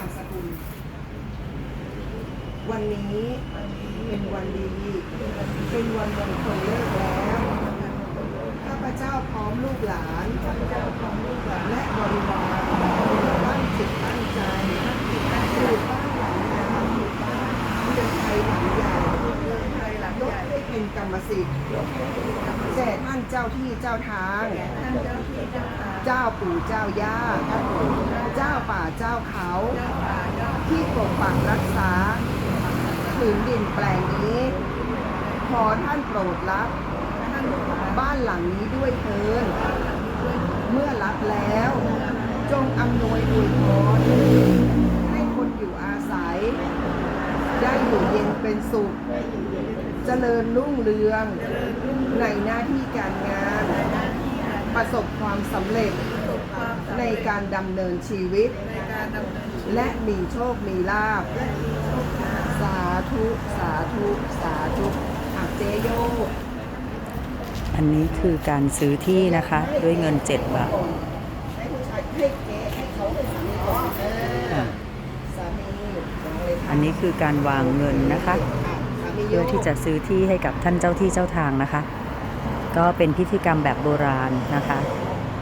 ามสกุล วันนี้เป็นวันดี เป็นวันมงคลเลิกแล้วข้าพเจ้าพร้อมลูกหลานข้าพเจ้าพร้อมลูกหลานและบริวารตั้งจิตตั้งใจปลูกบ้านหลังงามปลูกบ้านเรือนไทยหลังใหญ่เรือนไทยหลังใหญ่ให้เป็นกรรมสิทธิ์แด่ท่านเจ้าที่เจ้าทางท่านเจ้าที่เจ้าทาง เจ้าปู่เจ้าย่า เจ้าเขา ที่ปกปักรักษาผืนดินแปลงนี้ ขอท่านโปรดรับ บ้านหลังนี้ด้วยเถินเมื่อรับแล้ว จงอำนวยอวยพรให้คนอยู่อาศัย ได้อยู่เย็นเป็นสุข เจริญรุ่งเรือง ในหน้าที่การงาน ประสบความสำเร็จในการดำเนินชีวิต การดำเนินชีวิตและมีโชค มีลาภและมีโชคลาภสาธุ สาธุ สาธุอะเจโยอันนี้คือการซื้อที่นะคะ ด้วยเงิน 7 บาท ให้ผู้ชายให้เจ๊ให้เขาเป็นสามีก่อนเอออะสามีวางเลยค่ะอันนี้คือการวางเงินนะคะอ่สามีโยเพื่อที่จะซื้อที่ให้กับท่านเจ้าที่เจ้าทางนะคะ ก็เป็นพิธีกรรมแบบโบราณนะคะ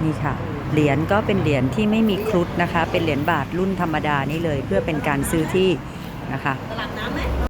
นี่ค่ะ เหรียญก็เป็นเหรียญที่ไม่มีครุฑนะคะ เป็นเหรียญบาทรุ่นธรรมดานี่เลย เพื่อเป็นการซื้อที่นะคะตลาดน้ำไหม